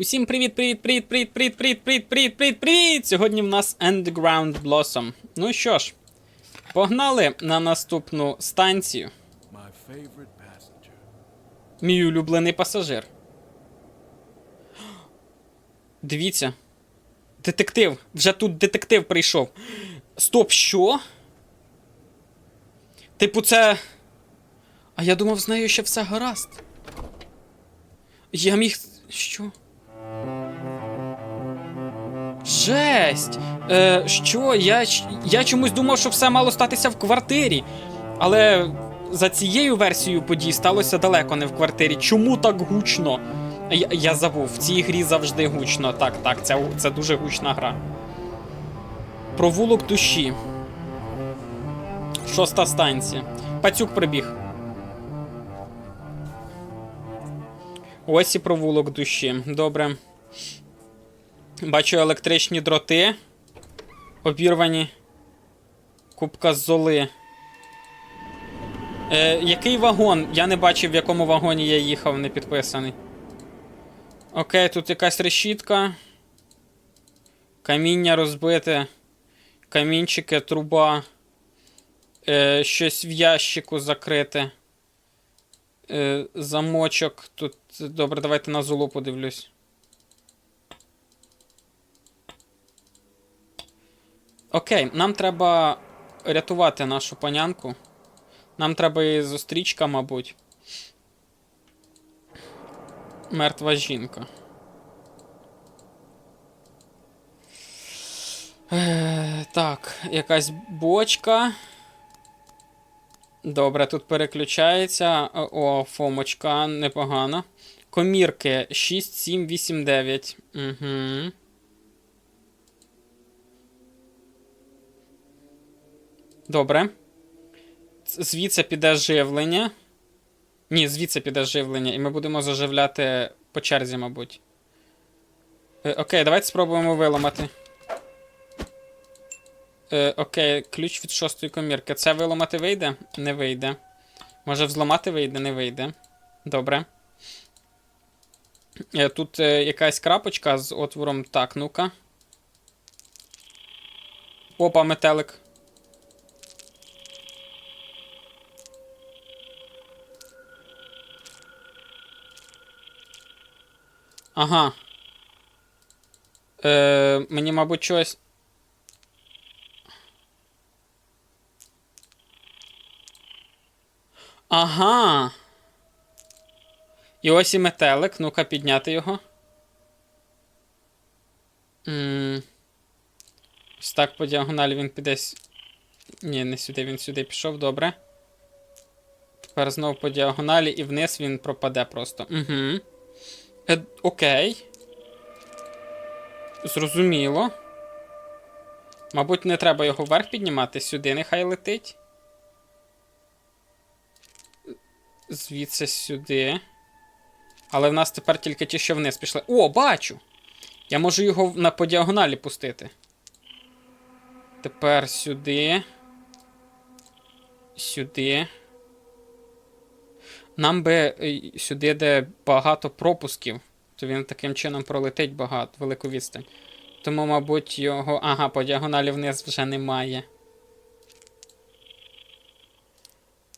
Усім привіт, привіт, привіт, привіт, привіт, привіт, привіт, привіт, привіт, привіт! Сьогодні в нас Underground Blossom. Ну що ж, погнали на наступну станцію. Мій улюблений пасажир. Дивіться. Детектив. Вже тут детектив прийшов. Стоп, що? Типу, це. А я думав, з нею ще все гаразд. Я міг. Що? Жесть! Е, що? Я, я чомусь думав, що все мало статися в квартирі. Але за цією версією подій сталося далеко не в квартирі. Чому так гучно? Я, я забув, в цій грі завжди гучно. Так, так, це, це дуже гучна гра. Провулок душі. Шоста станція. Пацюк прибіг. Ось і провулок душі. Добре. Бачу електричні дроти. Обірвані. Кубка золи. Е, який вагон? Я не бачив, в якому вагоні я їхав, не підписаний. Окей, тут якась решітка. Каміння розбите. Камінчики, труба. Е, щось в ящику закрите. Е, замочок. Тут. Добре, давайте на золу подивлюсь. Окей, нам треба рятувати нашу панянку. Нам треба її зустрічка, мабуть. Мертва жінка. Е, так, якась бочка. Добре, тут переключається. О, фомочка, непогано. Комірки 6, 7, 8, 9. Угу. Добре. Звідси піде живлення. Ні, звідси піде живлення, і ми будемо заживляти по черзі, мабуть. Е, окей, давайте спробуємо виламати. Е, окей, ключ від шостої комірки. Це виламати вийде? Не вийде. Може взламати вийде, не вийде. Добре. Е, тут е, якась крапочка з отвором. Так, ну-ка. Опа, метелик. Ага. Е, мені, мабуть, щось. Ага. І ось і метелик. Ну-ка, підняти його. м Ось так по діагоналі він піде. Ні, не сюди, він сюди пішов, добре. Тепер знову по діагоналі і вниз він пропаде просто. Угу. Е, окей. Зрозуміло. Мабуть, не треба його вверх піднімати, сюди нехай летить. Звідси сюди. Але в нас тепер тільки ті, що вниз пішли. О, бачу! Я можу його на по діагоналі пустити. Тепер сюди. Сюди. Нам би е, сюди, де багато пропусків, то він таким чином пролетить багато, велику відстань. Тому, мабуть, його. Ага, по діагоналі вниз вже немає.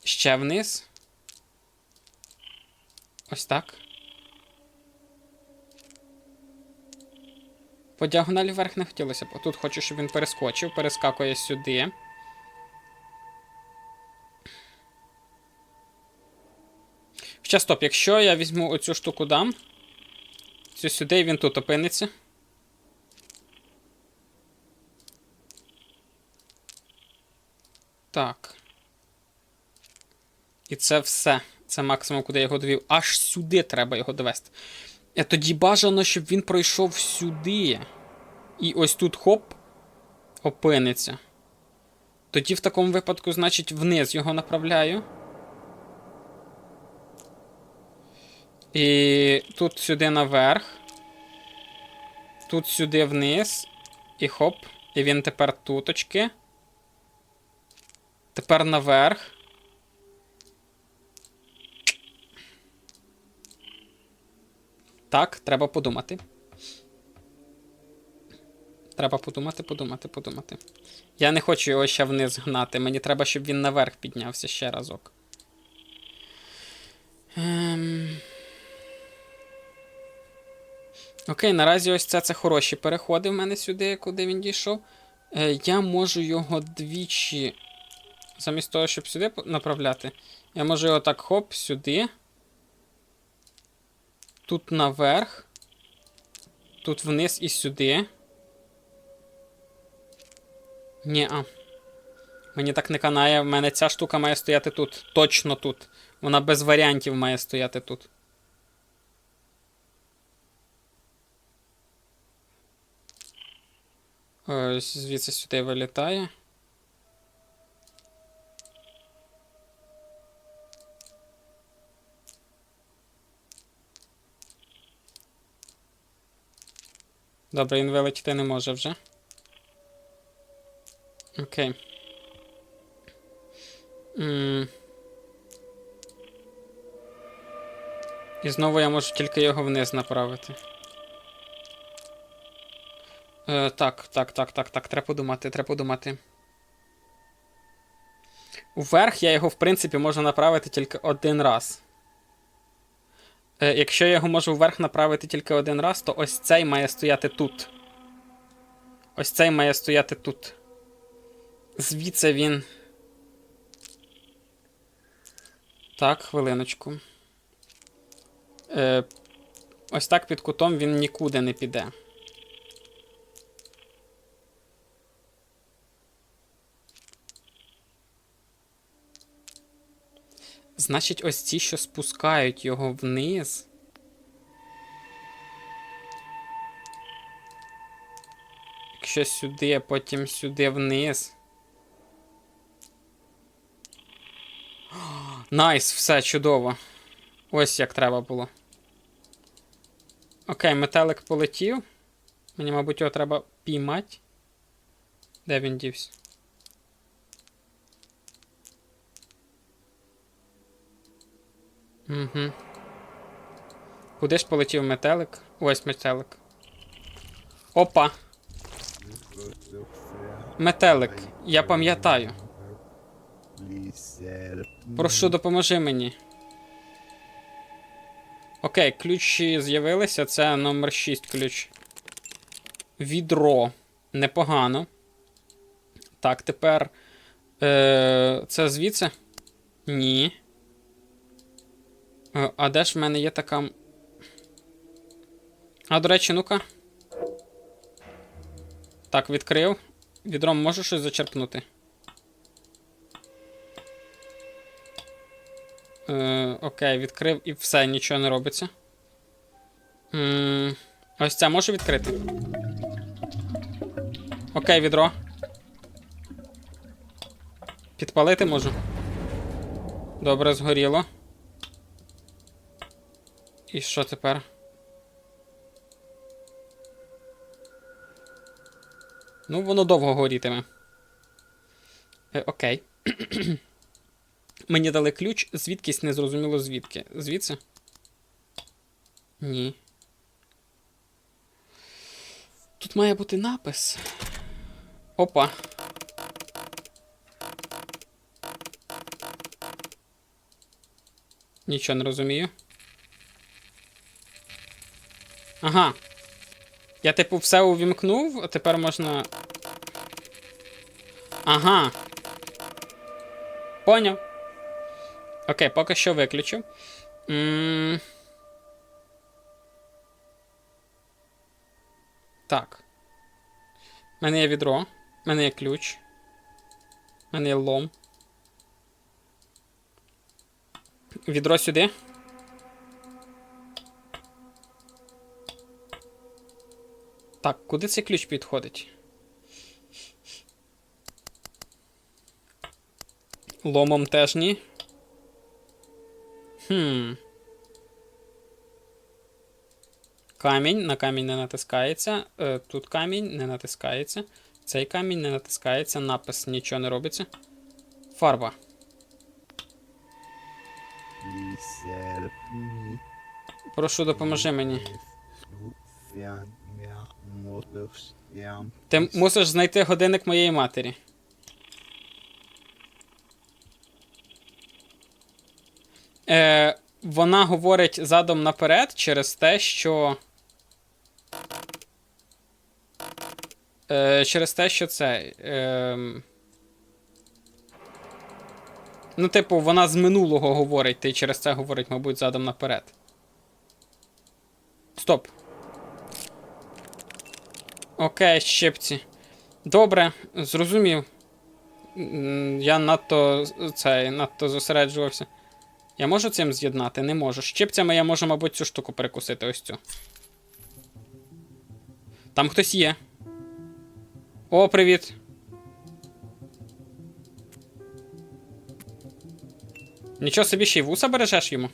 Ще вниз. Ось так. По діагоналі вверх не хотілося б. Тут хочу, щоб він перескочив, перескакує сюди. Ще стоп, якщо я візьму оцю штуку дам. Цю сюди і він тут опиниться. Так. І це все. Це максимум, куди я його довів. Аж сюди треба його довести. Е, Тоді бажано, щоб він пройшов сюди. І ось тут хоп. Опиниться. Тоді в такому випадку, значить, вниз його направляю. І тут сюди наверх. Тут сюди вниз. І хоп. І він тепер туточки. Тепер наверх. Так, треба подумати. Треба подумати, подумати, подумати. Я не хочу його ще вниз гнати. Мені треба, щоб він наверх піднявся ще разок. Окей, наразі ось це, це хороші переходи в мене сюди, куди він дійшов. Е, я можу його двічі. Замість того, щоб сюди направляти, я можу його так хоп, сюди. Тут наверх. Тут вниз і сюди. Ні-а. Мені так не канає. В мене ця штука має стояти тут. Точно тут. Вона без варіантів має стояти тут. Ось звідси сюди вилітає. Добре, він вилетіти не може вже. Окей. М. І знову я можу тільки його вниз направити. Е, так, так, так, так, так. Треба подумати, треба подумати. Вверх я його, в принципі, можу направити тільки один раз. Е, якщо я його можу вверх направити тільки один раз, то ось цей має стояти тут. Ось цей має стояти тут. Звідси він. Так, хвилиночку. Е, ось так під кутом він нікуди не піде. Значить, ось ці, що спускають його вниз. Якщо сюди, а потім сюди вниз. Найс, все чудово. Ось як треба було. Окей, метелик полетів. Мені, мабуть, його треба піймати. Де він дівся? Угу. Куди ж полетів метелик? Ось метелик. Опа. Метелик, я пам'ятаю. Прошу, допоможи мені. Окей, ключі з'явилися. Це номер 6 ключ. Відро. Непогано. Так, тепер. Е, Це звідси? Ні. Е, А де ж в мене є така. А, до речі, ну-ка. Так, відкрив. Відром можу щось зачерпнути? Е, окей, відкрив і все, нічого не робиться. М, ось це можу відкрити. Окей, відро. Підпалити можу. Добре, згоріло. І що тепер? Ну, воно довго горітиме. Е, окей. Мені дали ключ, звідкись незрозуміло звідки. Звідси? Ні. Тут має бути напис. Опа. Нічого не розумію. Ага. Я, типу, все увімкнув, а тепер можна. Ага. Поняв. Окей, поки що виключу. м Так. У мене є відро. У мене є ключ. У мене є лом. Відро сюди. Так, куди цей ключ підходить? Ломом теж ні. Хм. Камінь. На камінь не натискається. Е, тут камінь не натискається. Цей камінь не натискається. Напис нічого не робиться. Фарба. Прошу, допоможи мені. Ти мусиш знайти годинник моєї матері. Е, вона говорить задом наперед через те, що. Е, через те, що це. Е, ну, типу, вона з минулого говорить, ти через це говорить, мабуть, задом наперед. Стоп. Окей, щепці. Добре, зрозумів. Я надто цей, надто зосереджувався. Я можу цим з'єднати? Не можу. Щепцями я можу, мабуть, цю штуку перекусити, ось цю. Там хтось є. О, привіт. Нічого собі ще й вуса бережеш йому.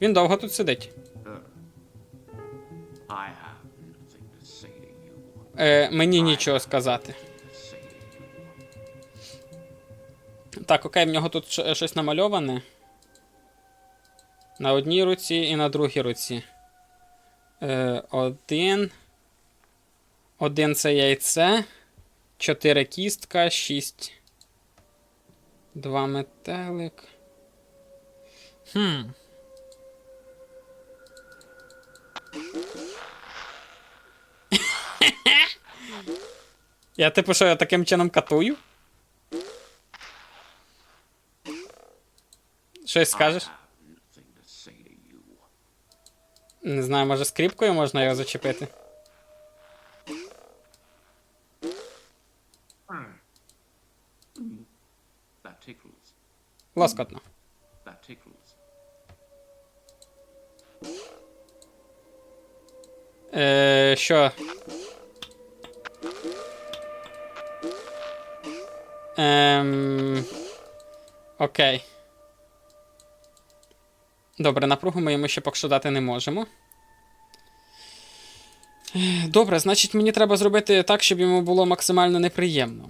Він довго тут сидить. Е, мені нічого сказати. Так, окей, в нього тут щось намальоване. На одній руці і на другій руці. Е, один. Один це яйце. Чотири кістка, шість. Два метелик. Хм. Я типу, що я таким чином катую? Щось скажеш? Не знаю, може скріпкою можна його зачепити. Лоскотно. Е, що? Ем... Окей. Добре, напругу ми йому ще поки що дати не можемо. Добре, значить мені треба зробити так, щоб йому було максимально неприємно.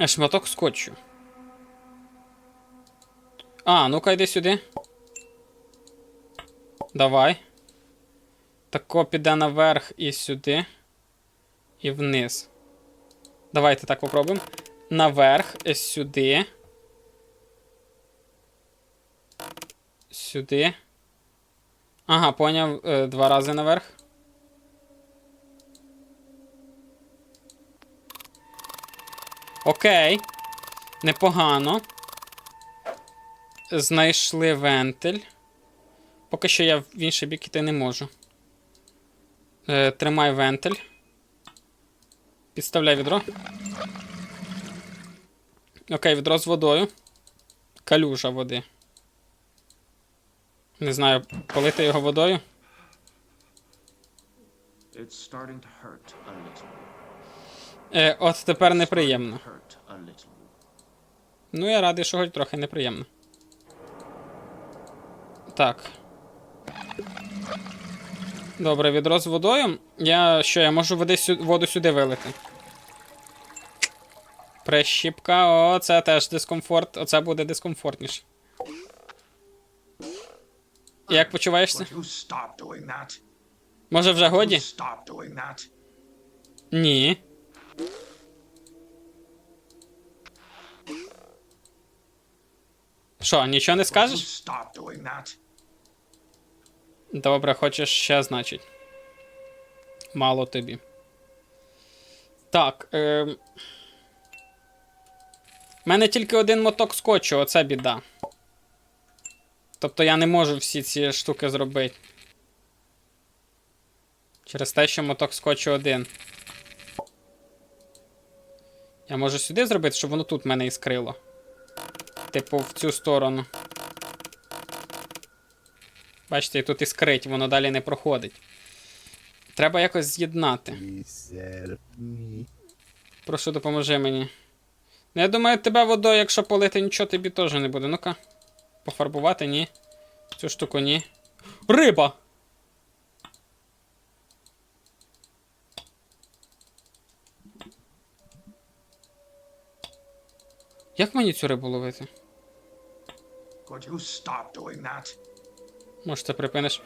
Е, Шматок скотчу. А, ну-ка йди сюди. Давай. Тако піде наверх і сюди. І вниз. Давайте так попробуємо. Наверх, сюди. Сюди. Ага, поняв. Е, Два рази наверх. Окей. Непогано. Знайшли вентиль. Поки що я в інший бік іти не можу. Е, тримай вентиль. Підставляй відро. Окей, відро з водою. Калюжа води. Не знаю, полити його водою. Е, от тепер неприємно. Ну, я радий, що хоч трохи неприємно. Так. Добре, відро з водою. Я що, я можу води сю... воду сюди вилити. Прищіпка, о, це теж дискомфорт. Оце буде дискомфортніше. Як почуваєшся? Може вже годі? Ні. Що, нічого не скажеш? Добре, хочеш ще, значить. Мало тобі. Так. Е... У мене тільки один моток скотчу, оце біда. Тобто я не можу всі ці штуки зробити. Через те, що моток скотчу один. Я можу сюди зробити, щоб воно тут мене іскрило. Типу, в цю сторону. Бачите, тут іскрить, воно далі не проходить. Треба якось з'єднати. Прошу, допоможи мені. Ну, я думаю, тебе водою, якщо полити, нічого тобі теж не буде. Ну-ка. Пофарбувати, ні. Цю штуку ні. Риба! Як мені цю рибу ловити? Could you stop doing that? Може, це припиниш.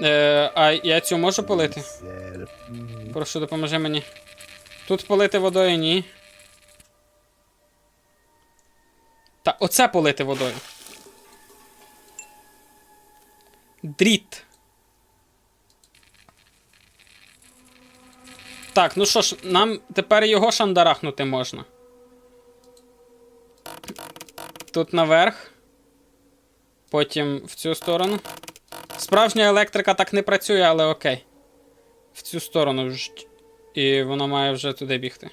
Е, а я цю можу полити? Прошу, допоможи мені. Тут полити водою, ні. Та оце полити водою. Дріт. Так, ну що ж, нам тепер його шандарахнути можна. Тут наверх. Потім в цю сторону. Справжня електрика так не працює, але окей. В цю сторону. І воно має вже туди бігти.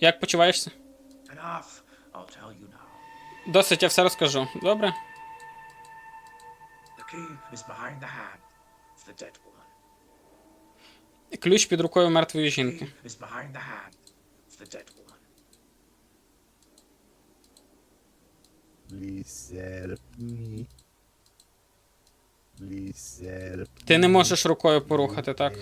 Як почуваєшся? Досить, я все розкажу. Добре? Ключ під рукою мертвої жінки. Ти не можеш рукою порухати, так?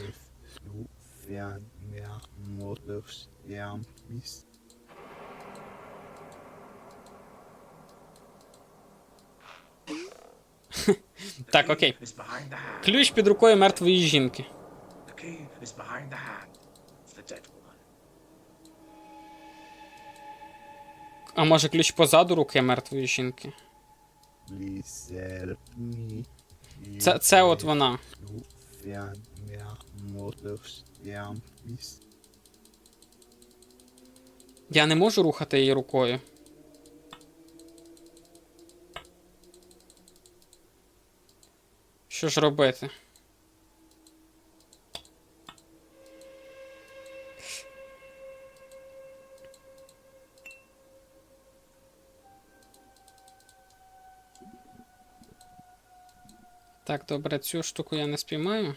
Так, окей. Ключ під рукою мертвої жінки. А може ключ позаду руки мертвої жінки? Це, це от вона. Я не можу рухати її рукою. Що ж робити? Так, добре, цю штуку я не спіймаю.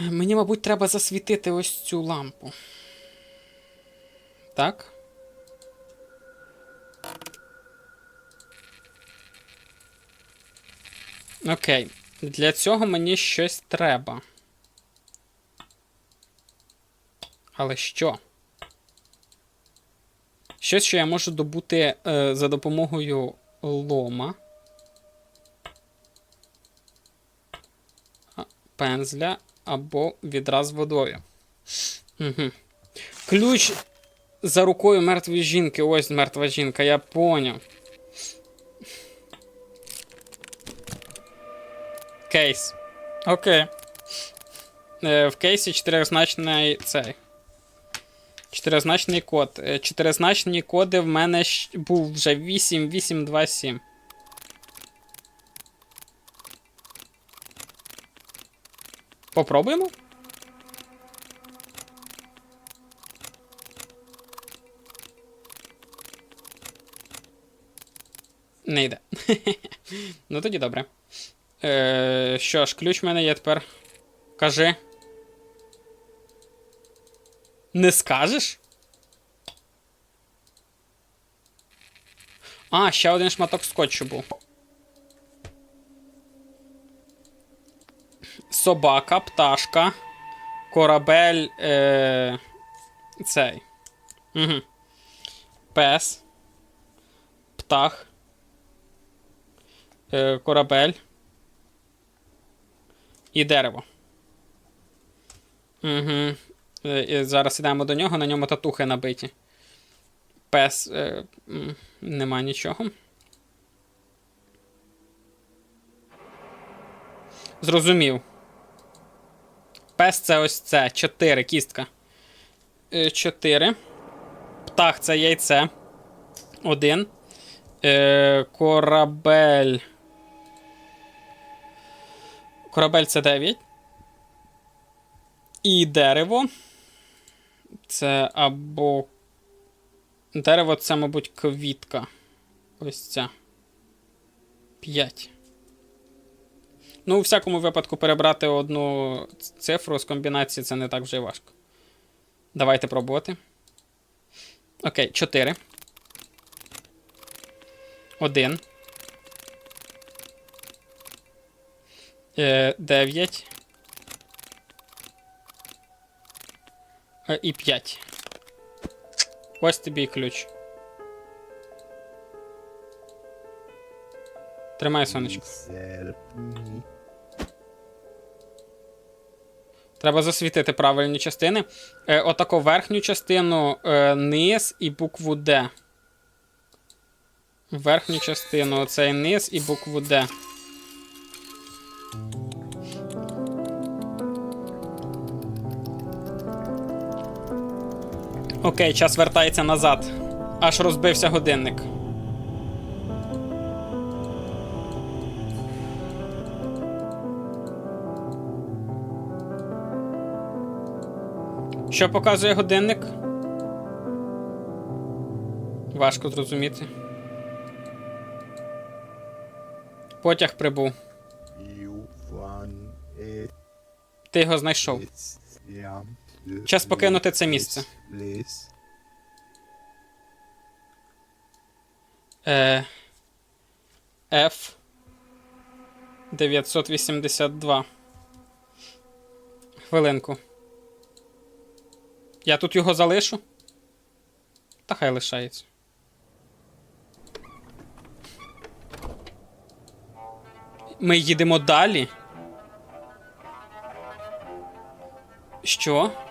Мені, мабуть, треба засвітити ось цю лампу. Так. Окей. Для цього мені щось треба. Але що? Щось, що я можу добути е, за допомогою лома. Пензля або відра з водою. Угу. Ключ за рукою мертвої жінки. Ось мертва жінка, я поняв. Кейс. Окей. Е, в кейсі чотиризначний цей. Чотиризначний код. Е, Чотиризначні коди в мене був вже 8827. Попробуємо? Не йде. ну тоді добре. Е, що ж, ключ в мене є тепер. Кажи. Не скажеш? А, ще один шматок скотчу був. Собака, пташка, корабель. Е... Цей. Угу. Пес. Птах. Е, корабель. І дерево. Угу. І зараз йдемо до нього, на ньому татухи набиті. Пес. Е, нема нічого. Зрозумів. Пес це ось це. 4. Кістка. 4. Птах це яйце. 1. Е, корабель. Корабель це 9. І дерево. Це або. Дерево це, мабуть, квітка. Ось ця. 5. Ну, у всякому випадку, перебрати одну цифру з комбінації це не так вже й важко. Давайте пробувати. Окей, 4. 1. 9. І 5. Ось тобі і ключ. Тримай, сонечко. Треба засвітити правильні частини. Е, отако верхню частину, е, низ і букву Д. Верхню частину, оцей низ і букву Д. Окей, час вертається назад. Аж розбився годинник. Що показує годинник? Важко зрозуміти. Потяг прибув. Ти його знайшов. Час покинути це місце. Please. Е, F 982. Хвилинку. Я тут його залишу? Та хай лишається. Ми їдемо далі. Що?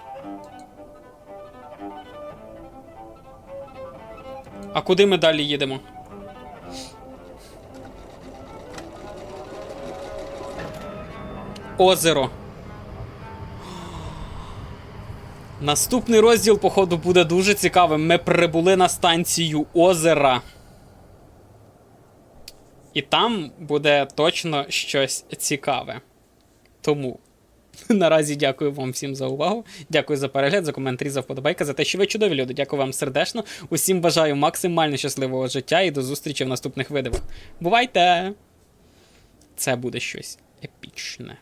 А куди ми далі їдемо? Озеро. Наступний розділ, походу, буде дуже цікавим. Ми прибули на станцію озера. І там буде точно щось цікаве. Тому. Наразі дякую вам всім за увагу. Дякую за перегляд, за коментарі, за вподобайки, за те, що ви чудові люди. Дякую вам сердечно. Усім бажаю максимально щасливого життя і до зустрічі в наступних видивах. Бувайте! Це буде щось епічне.